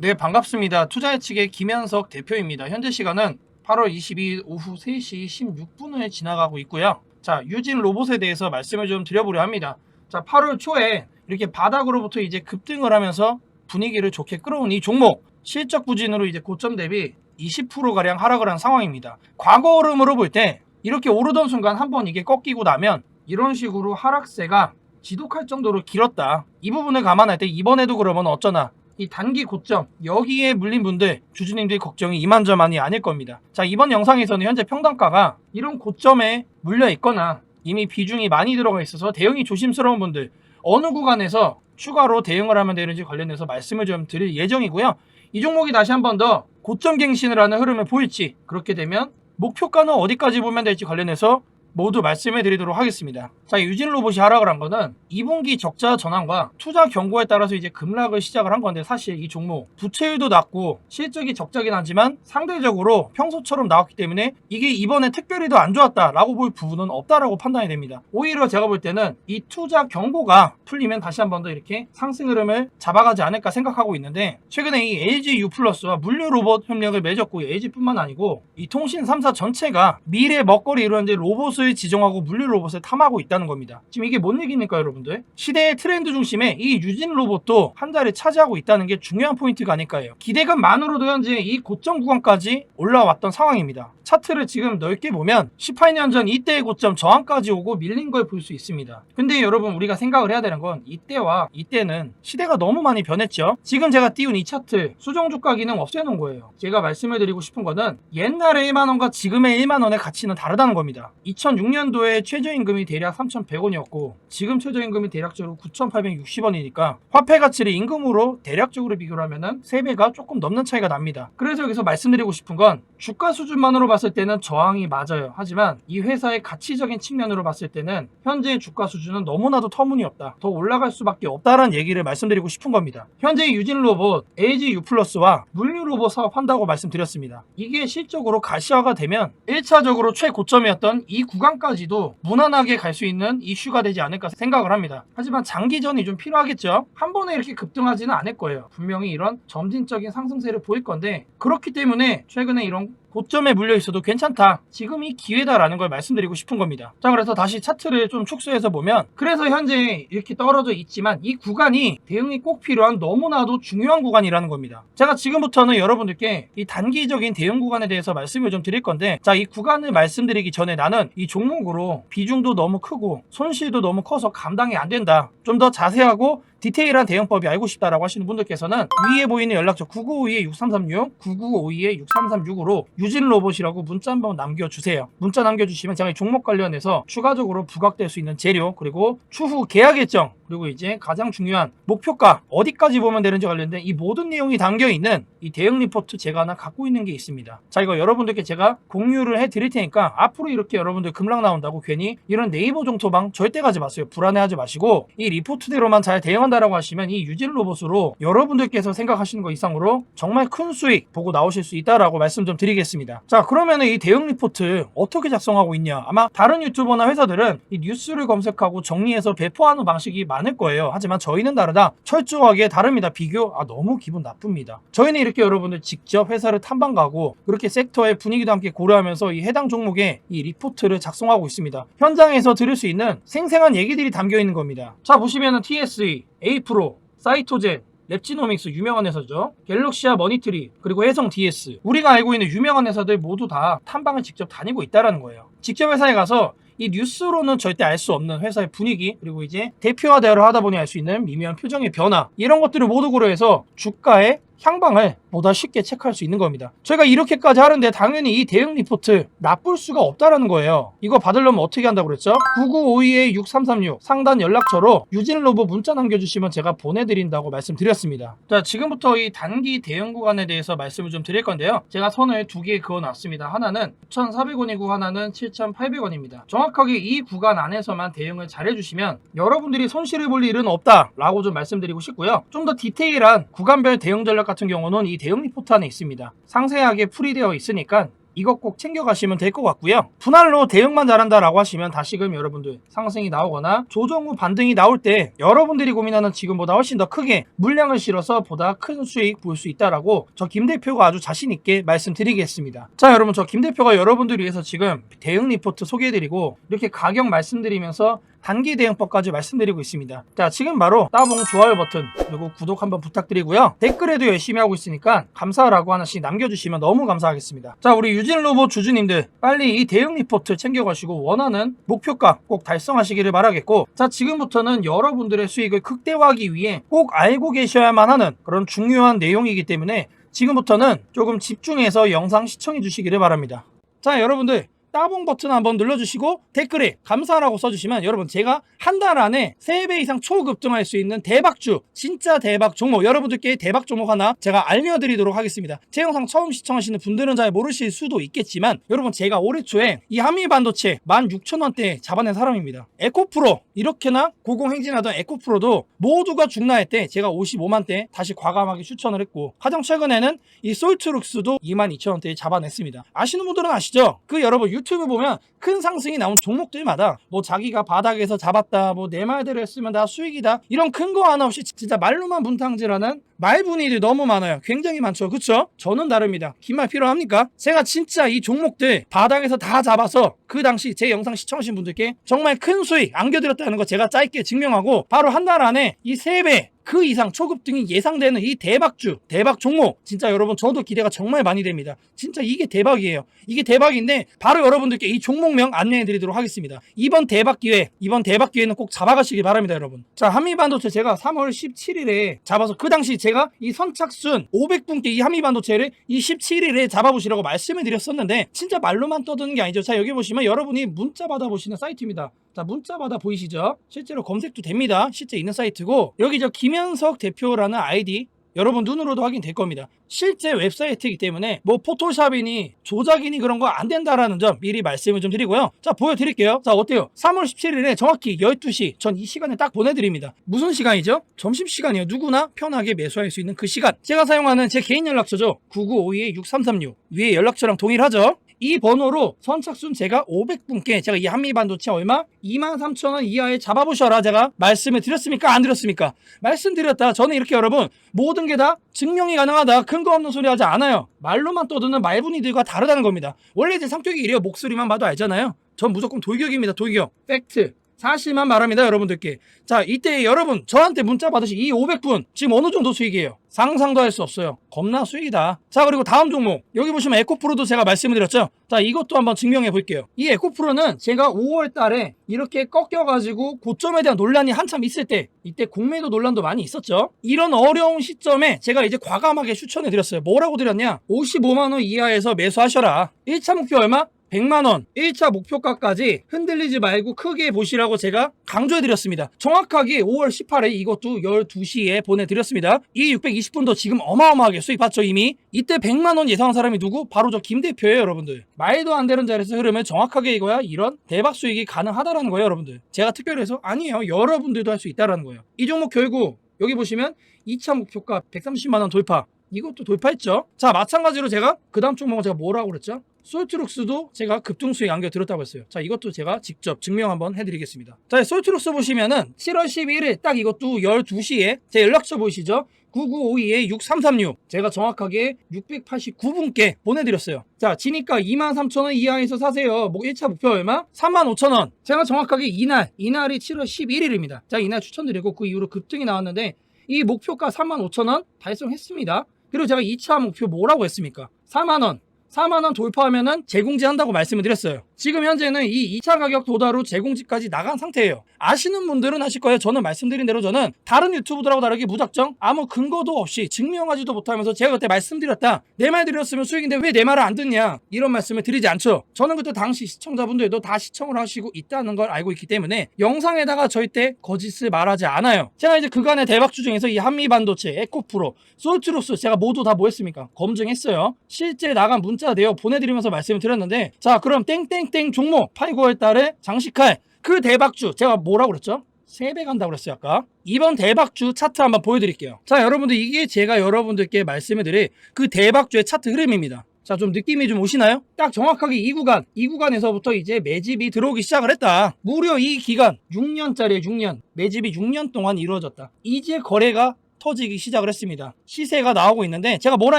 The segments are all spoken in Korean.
네, 반갑습니다. 투자예측의 김현석 대표입니다. 현재 시간은 8월 22일 오후 3시 16분을 지나가고 있고요. 자, 유진 로봇에 대해서 말씀을 좀 드려보려 합니다. 자, 8월 초에 이렇게 바닥으로부터 이제 급등을 하면서 분위기를 좋게 끌어온 이 종목 실적 부진으로 이제 고점 대비 20%가량 하락을 한 상황입니다. 과거 흐름으로 볼 때 이렇게 오르던 순간 한번 이게 꺾이고 나면 이런 식으로 하락세가 지독할 정도로 길었다. 이 부분을 감안할 때 이번에도 그러면 어쩌나 이 단기 고점 여기에 물린 분들 주주님들의 걱정이 이만저만이 아닐 겁니다. 자 이번 영상에서는 현재 평단가가 이런 고점에 물려 있거나 이미 비중이 많이 들어가 있어서 대응이 조심스러운 분들 어느 구간에서 추가로 대응을 하면 되는지 관련해서 말씀을 좀 드릴 예정이고요. 이 종목이 다시 한 번 더 고점 갱신을 하는 흐름을 보일지 그렇게 되면 목표가는 어디까지 보면 될지 관련해서 모두 말씀해 드리도록 하겠습니다. 자, 유진 로봇이 하락을 한 거는 2분기 적자 전환과 투자 경고에 따라서 이제 급락을 시작을 한 건데 사실 이 종목 부채율도 낮고 실적이 적자긴 하지만 상대적으로 평소처럼 나왔기 때문에 이게 이번에 특별히 더 안 좋았다라고 볼 부분은 없다라고 판단이 됩니다. 오히려 제가 볼 때는 이 투자 경고가 풀리면 다시 한 번 더 이렇게 상승 흐름을 잡아가지 않을까 생각하고 있는데 최근에 이 LG U 플러스와 물류 로봇 협력을 맺었고 LG뿐만 아니고 이 통신 3사 전체가 미래 먹거리 이제 로봇 을 지정하고 물류 로봇을 탐하고 있다는 겁니다. 지금 이게 뭔 얘기입니까, 여러분들? 시대의 트렌드 중심에 이 유진 로봇도 한 자리 차지하고 있다는 게 중요한 포인트가 아닐까요? 기대감만으로도 현재 이 고점 구간까지 올라왔던 상황입니다. 차트를 지금 넓게 보면 18년 전 이때의 고점 저항까지 오고 밀린 걸 볼 수 있습니다. 근데 여러분 우리가 생각을 해야 되는 건 이때와 이때는 시대가 너무 많이 변했죠. 지금 제가 띄운 이 차트 수정 주가 기능 없애놓은 거예요. 제가 말씀을 드리고 싶은 거는 옛날의 1만 원과 지금의 1만 원의 가치는 다르다는 겁니다. 2006년도에 최저임금이 대략 3,100원이었고 지금 최저임금이 대략적으로 9,860원이니까 화폐 가치를 임금으로 대략적으로 비교를 하면은 3배가 조금 넘는 차이가 납니다. 그래서 여기서 말씀드리고 싶은 건 주가 수준만으로 봤을 때는 저항이 맞아요. 하지만 이 회사의 가치적인 측면으로 봤을 때는 현재의 주가 수준은 너무나도 터무니없다. 더 올라갈 수밖에 없다라는 얘기를 말씀드리고 싶은 겁니다. 현재 유진 로봇, LG U 플러스와 물류 로봇 사업한다고 말씀드렸습니다. 이게 실적으로 가시화가 되면 1차적으로 최고점이었던 이 구간 까지도 무난하게 갈 수 있는 이슈가 되지 않을까 생각을 합니다. 하지만 장기전이 좀 필요하겠죠? 한 번에 이렇게 급등하지는 않을 거예요. 분명히 이런 점진적인 상승세를 보일 건데 그렇기 때문에 최근에 이런 고점에 물려 있어도 괜찮다. 지금이 기회다라는 걸 말씀드리고 싶은 겁니다. 자, 그래서 다시 차트를 좀 축소해서 보면 그래서 현재 이렇게 떨어져 있지만 이 구간이 대응이 꼭 필요한 너무나도 중요한 구간이라는 겁니다. 제가 지금부터는 여러분들께 이 단기적인 대응 구간에 대해서 말씀을 좀 드릴 건데 자, 이 구간을 말씀드리기 전에 나는 이 종목으로 비중도 너무 크고 손실도 너무 커서 감당이 안 된다. 좀 더 자세하고 디테일한 대응법이 알고 싶다라고 하시는 분들께서는 위에 보이는 연락처 9952-6336, 9952-6336으로 유진 로봇이라고 문자 한번 남겨주세요. 문자 남겨주시면 제가 이 종목 관련해서 추가적으로 부각될 수 있는 재료 그리고 추후 계약 일정 그리고 이제 가장 중요한 목표가 어디까지 보면 되는지 관련된 이 모든 내용이 담겨 있는 이 대응 리포트 제가 하나 갖고 있는 게 있습니다. 자 이거 여러분들께 제가 공유를 해 드릴 테니까 앞으로 이렇게 여러분들 급락 나온다고 괜히 이런 네이버 종토방 절대 가지 마세요. 불안해하지 마시고 이 리포트대로만 잘 대응 한다라고 하시면 이 유진 로봇으로 여러분들께서 생각하시는 거 이상으로 정말 큰 수익 보고 나오실 수 있다라고 말씀 좀 드리겠습니다. 자 그러면 이 대응 리포트 어떻게 작성하고 있냐? 아마 다른 유튜버나 회사들은 이 뉴스를 검색하고 정리해서 배포하는 방식이 많을 거예요. 하지만 저희는 다르다. 철저하게 다릅니다. 비교 아 너무 기분 나쁩니다. 저희는 이렇게 여러분들 직접 회사를 탐방 가고 그렇게 섹터의 분위기도 함께 고려하면서 이 해당 종목의 이 리포트를 작성하고 있습니다. 현장에서 들을 수 있는 생생한 얘기들이 담겨 있는 겁니다. 자 보시면은 TSE, A 프로, 사이토젠, 랩지노믹스 유명한 회사죠. 갤럭시아 머니트리 그리고 해성 DS 우리가 알고 있는 유명한 회사들 모두 다 탐방을 직접 다니고 있다라는 거예요. 직접 회사에 가서 이 뉴스로는 절대 알 수 없는 회사의 분위기 그리고 이제 대표와 대화를 하다 보니 알 수 있는 미묘한 표정의 변화 이런 것들을 모두 고려해서 주가의 향방을 보다 쉽게 체크할 수 있는 겁니다. 저희가 이렇게까지 하는데 당연히 이 대응 리포트 나쁠 수가 없다라는 거예요. 이거 받으려면 어떻게 한다고 그랬죠? 9952-6336 상단 연락처로 유진 로봇 문자 남겨주시면 제가 보내드린다고 말씀드렸습니다. 자 지금부터 이 단기 대응 구간에 대해서 말씀을 좀 드릴 건데요. 제가 선을 두 개 그어놨습니다. 하나는 9,400원이고 하나는 7,800원입니다. 정확하게 이 구간 안에서만 대응을 잘 해주시면 여러분들이 손실을 볼 일은 없다라고 좀 말씀드리고 싶고요. 좀 더 디테일한 구간별 대응 전략 같은 경우는 이 대응 리포트 안에 있습니다. 상세하게 풀이되어 있으니까 이것 꼭 챙겨가시면 될 것 같고요. 분할로 대응만 잘한다라고 하시면 다시금 여러분들 상승이 나오거나 조정 후 반등이 나올 때 여러분들이 고민하는 지금보다 훨씬 더 크게 물량을 실어서 보다 큰 수익 볼 수 있다라고 저 김 대표가 아주 자신 있게 말씀드리겠습니다. 자 여러분 저 김 대표가 여러분들 위해서 지금 대응 리포트 소개해드리고 이렇게 가격 말씀드리면서 단기 대응법까지 말씀드리고 있습니다. 자, 지금 바로 따봉 좋아요 버튼 그리고 구독 한번 부탁드리고요. 댓글에도 열심히 하고 있으니까 감사라고 하나씩 남겨주시면 너무 감사하겠습니다. 자, 우리 유진 로봇 주주님들 빨리 이 대응 리포트 챙겨가시고 원하는 목표가 꼭 달성하시기를 바라겠고 자, 지금부터는 여러분들의 수익을 극대화하기 위해 꼭 알고 계셔야만 하는 그런 중요한 내용이기 때문에 지금부터는 조금 집중해서 영상 시청해 주시기를 바랍니다. 자, 여러분들 따봉 버튼 한번 눌러주시고 댓글에 감사라고 써주시면 여러분 제가 한 달 안에 3배 이상 초급등할 수 있는 대박주 진짜 대박 종목 여러분들께 대박 종목 하나 제가 알려드리도록 하겠습니다. 제 영상 처음 시청하시는 분들은 잘 모르실 수도 있겠지만 여러분 제가 올해 초에 이 한미반도체 16,000원대 잡아낸 사람입니다. 에코프로 이렇게나 고공행진하던 에코프로도 모두가 중나할 때 제가 55만대 다시 과감하게 추천을 했고 가장 최근에는 이 솔트룩스도 22,000원대에 잡아냈습니다. 아시는 분들은 아시죠? 그 여러분 유튜브 보면 큰 상승이 나온 종목들마다 뭐 자기가 바닥에서 잡았다 뭐 내 말대로 했으면 다 수익이다 이런 큰 거 하나 없이 진짜 말로만 분탕질하는 말분이들 너무 많아요 굉장히 많죠 그쵸? 저는 다릅니다 긴 말 필요합니까? 제가 진짜 이 종목들 바닥에서 다 잡아서 그 당시 제 영상 시청하신 분들께 정말 큰 수익 안겨드렸다는 거 제가 짧게 증명하고 바로 한 달 안에 이 3배 그 이상 초급 등이 예상되는 이 대박주, 대박 종목. 진짜 여러분 저도 기대가 정말 많이 됩니다. 진짜 이게 대박이에요. 이게 대박인데 바로 여러분들께 이 종목명 안내해 드리도록 하겠습니다. 이번 대박 기회, 이번 대박 기회는 꼭 잡아가시기 바랍니다, 여러분. 자, 한미반도체 제가 3월 17일에 잡아서 그 당시 제가 이 선착순 500분께 이 한미반도체를 이 17일에 잡아보시라고 말씀을 드렸었는데 진짜 말로만 떠드는 게 아니죠. 자, 여기 보시면 여러분이 문자 받아보시는 사이트입니다. 자, 문자 받아 보이시죠? 실제로 검색도 됩니다. 실제 있는 사이트고 여기 저 김현석 대표라는 아이디 여러분 눈으로도 확인될 겁니다. 실제 웹사이트이기 때문에 뭐 포토샵이니 조작이니 그런 거 안 된다라는 점 미리 말씀을 좀 드리고요. 자, 보여드릴게요. 자, 어때요? 3월 17일에 정확히 12시 전 이 시간에 딱 보내드립니다. 무슨 시간이죠? 점심시간이에요. 누구나 편하게 매수할 수 있는 그 시간. 제가 사용하는 제 개인 연락처죠. 9952-6336 위에 연락처랑 동일하죠? 이 번호로 선착순 제가 500분께 제가 이 한미반도체 얼마? 23,000원 이하에 잡아보셔라 제가 말씀을 드렸습니까? 안 드렸습니까? 말씀드렸다. 저는 이렇게 여러분 모든 게 다 증명이 가능하다. 근거 없는 소리 하지 않아요. 말로만 떠드는 말분이들과 다르다는 겁니다. 원래 제 성격이 이래요. 목소리만 봐도 알잖아요. 전 무조건 돌격입니다. 돌격. 팩트. 사실만 말합니다, 여러분들께. 자, 이때 여러분, 저한테 문자 받으신 이 500분, 지금 어느 정도 수익이에요? 상상도 할 수 없어요. 겁나 수익이다. 자, 그리고 다음 종목. 여기 보시면 에코프로도 제가 말씀을 드렸죠? 자, 이것도 한번 증명해 볼게요. 이 에코프로는 제가 5월 달에 이렇게 꺾여가지고 고점에 대한 논란이 한참 있을 때, 이때 공매도 논란도 많이 있었죠? 이런 어려운 시점에 제가 이제 과감하게 추천해 드렸어요. 뭐라고 드렸냐? 55만원 이하에서 매수하셔라. 1차 목표 얼마? 100만원 1차 목표가까지 흔들리지 말고 크게 보시라고 제가 강조해드렸습니다. 정확하게 5월 18일 이것도 12시에 보내드렸습니다. 이 620분도 지금 어마어마하게 수익 봤죠 이미? 이때 100만원 예상한 사람이 누구? 바로 저 김 대표예요 여러분들. 말도 안 되는 자리에서 흐름을 정확하게 이거야 이런 대박 수익이 가능하다라는 거예요 여러분들. 제가 특별해서 아니에요 여러분들도 할 수 있다라는 거예요. 이 종목 결국 여기 보시면 2차 목표가 130만원 돌파 이것도 돌파했죠. 자, 마찬가지로 제가 그 다음 종목은 제가 뭐라고 그랬죠? 솔트룩스도 제가 급등수익 안겨 들었다고 했어요. 자, 이것도 제가 직접 증명 한번 해드리겠습니다. 자, 솔트룩스 보시면은 7월 11일 딱 이것도 12시에 제 연락처 보이시죠? 9952-6336 제가 정확하게 689분께 보내드렸어요 자 지니까 23,000원 이하에서 사세요 뭐 1차 목표 얼마? 35,000원 제가 정확하게 이날 이날이 7월 11일입니다 자 이날 추천드리고 그 이후로 급등이 나왔는데 이 목표가 35,000원 달성했습니다 그리고 제가 2차 목표 뭐라고 했습니까? 4만원 4만원 돌파하면은 재공지 한다고 말씀을 드렸어요. 지금 현재는 이 2차 가격 도달로 재공지까지 나간 상태예요. 아시는 분들은 아실 거예요. 저는 말씀드린 대로 저는 다른 유튜브들하고 다르게 무작정 아무 근거도 없이 증명하지도 못하면서 제가 그때 말씀드렸다. 내 말 드렸으면 수익인데 왜 내 말을 안 듣냐. 이런 말씀을 드리지 않죠. 저는 그때 당시 시청자분들도 다 시청을 하시고 있다는 걸 알고 있기 때문에 영상에다가 절대 거짓을 말하지 않아요. 제가 이제 그간의 대박주 중에서 이 한미반도체, 에코프로, 솔트루스 제가 모두 다 뭐 했습니까? 검증했어요. 실제 나간 문자 내역 보내드리면서 말씀을 드렸는데 자 그럼 땡땡땡 종목 8, 9월 달에 장식할 그 대박주 제가 뭐라고 그랬죠? 3배 간다고 그랬어요 아까 이번 대박주 차트 한번 보여드릴게요 자 여러분들 이게 제가 여러분들께 말씀을 드릴 그 대박주의 차트 흐름입니다 자, 좀 느낌이 좀 오시나요? 딱 정확하게 이 구간, 이 구간에서부터 이제 매집이 들어오기 시작을 했다. 무려 이 기간, 6년짜리 6년, 매집이 6년 동안 이루어졌다. 이제 거래가 터지기 시작을 했습니다. 시세가 나오고 있는데 제가 뭐라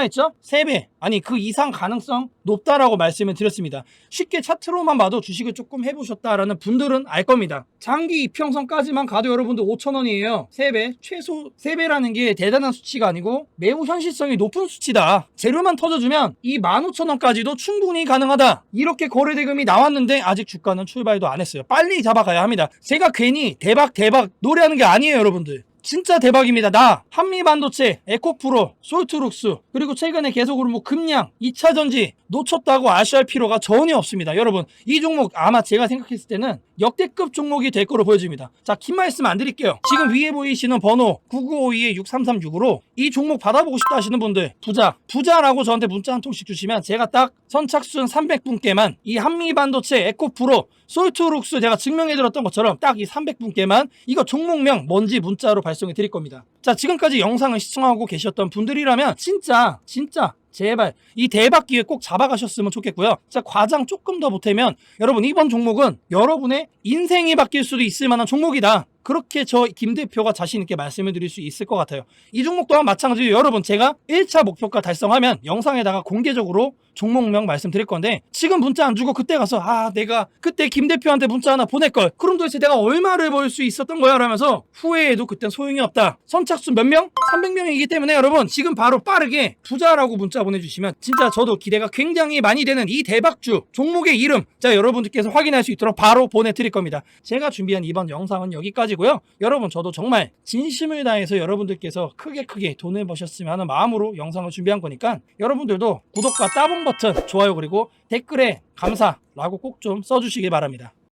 했죠? 3배 아니 그 이상 가능성 높다라고 말씀을 드렸습니다. 쉽게 차트로만 봐도 주식을 조금 해보셨다라는 분들은 알 겁니다. 장기 이평선까지만 가도 여러분들 5천원이에요. 3배 최소 3배라는 게 대단한 수치가 아니고 매우 현실성이 높은 수치다. 재료만 터져주면 이 15,000원까지도 충분히 가능하다. 이렇게 거래 대금이 나왔는데 아직 주가는 출발도 안 했어요. 빨리 잡아가야 합니다. 제가 괜히 대박 대박 노래하는 게 아니에요 여러분들. 진짜 대박입니다. 나 한미반도체, 에코프로, 솔트룩스 그리고 최근에 계속으로 뭐 금량, 2차전지 놓쳤다고 아쉬워할 필요가 전혀 없습니다. 여러분 이 종목 아마 제가 생각했을 때는 역대급 종목이 될 거로 보여집니다. 자, 긴 말씀 안 드릴게요. 지금 위에 보이시는 번호 9952-6336으로 이 종목 받아보고 싶다 하시는 분들 부자, 부자라고 저한테 문자 한 통씩 주시면 제가 딱 선착순 300분께만 이 한미반도체, 에코프로, 솔트룩스 제가 증명해드렸던 것처럼 딱 이 300분께만 이거 종목명 뭔지 문자로 발 송해 드릴 겁니다. 자, 지금까지 영상을 시청하고 계셨던 분들이라면 진짜, 진짜 제발 이 대박 기회 꼭 잡아가셨으면 좋겠고요. 자 과장 조금 더 보태면 여러분 이번 종목은 여러분의 인생이 바뀔 수도 있을 만한 종목이다. 그렇게 저 김 대표가 자신 있게 말씀을 드릴 수 있을 것 같아요. 이 종목 또한 마찬가지로 여러분 제가 1차 목표가 달성하면 영상에다가 공개적으로 종목명 말씀드릴 건데 지금 문자 안 주고 그때 가서 아 내가 그때 김 대표한테 문자 하나 보낼 걸. 그럼 도대체 내가 얼마를 벌 수 있었던 거야? 라면서 후회해도 그땐 소용이 없다. 선착순 몇 명? 300명이기 때문에 여러분 지금 바로 빠르게 부자라고 문자 보내주시면 진짜 저도 기대가 굉장히 많이 되는 이 대박주 종목의 이름 자 여러분들께서 확인할 수 있도록 바로 보내드릴 겁니다. 제가 준비한 이번 영상은 여기까지고요. 여러분 저도 정말 진심을 다해서 여러분들께서 크게 크게 돈을 버셨으면 하는 마음으로 영상을 준비한 거니까 여러분들도 구독과 따봉 버튼 좋아요 그리고 댓글에 감사라고 꼭 좀 써주시기 바랍니다